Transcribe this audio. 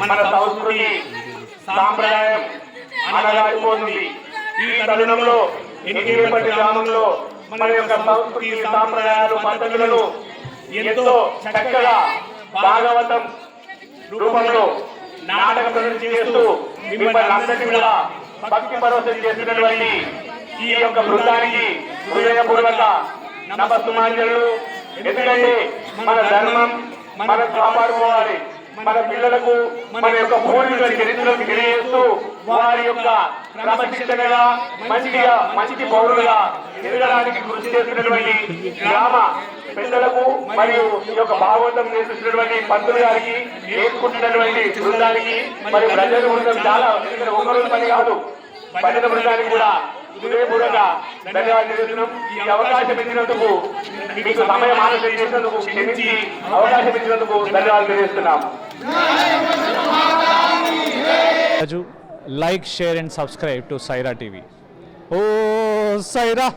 మన సంస్కృతి సాంప్రదాయం అనగాడిపోతుంది ఈ తరుణంలో ఎన్నికపట్టి గ్రామంలో మన యొక్క సంస్కృతి సాంప్రదాయాలు పద్ధతులను ఎంతో చక్కగా భాగవతం రూపంలో నాటక ప్రదర్శన చేస్తూ మిమ్మల్ని అందరికీ కూడా భక్తి పరవశం చేసినటువంటి ఈ యొక్క బృందానికి హృదయపూర్వక నమస్సుమాంజలు. ఎందుకంటే మన ధర్మం మనం కాపాడుకోవాలి. మన పిల్లలకు మన యొక్క పూర్వీకుల చరిత్రను తెలియజేస్తూ వారి యొక్క క్రమశిక్షణగా మంచిగా మంచి పౌరులుగా ఎదగడానికి కృషి చేసినటువంటి గ్రామ పెద్దలకు మరియు ఈ యొక్క భాగవతం నేర్పిస్తున్నటువంటి పంతులు గారికి నేర్చుకుంటున్నటువంటి బృందానికి మరియు ప్రజల బృందం చాలా ఇక్కడ ఒకరోజు పని కాదు. పండిత బృందానికి కూడా హృదయపూర్వక ధన్యవాదాలు ఈ అవకాశం ఇచ్చినందుకు మీకు సమయం ఆలస్యం చేసినందుకు క్షమించి అవకాశం ఇచ్చినందుకు ధన్యవాదాలు తెలియజేస్తున్నాం. Like share and subscribe to Saira TV oh Sye Raa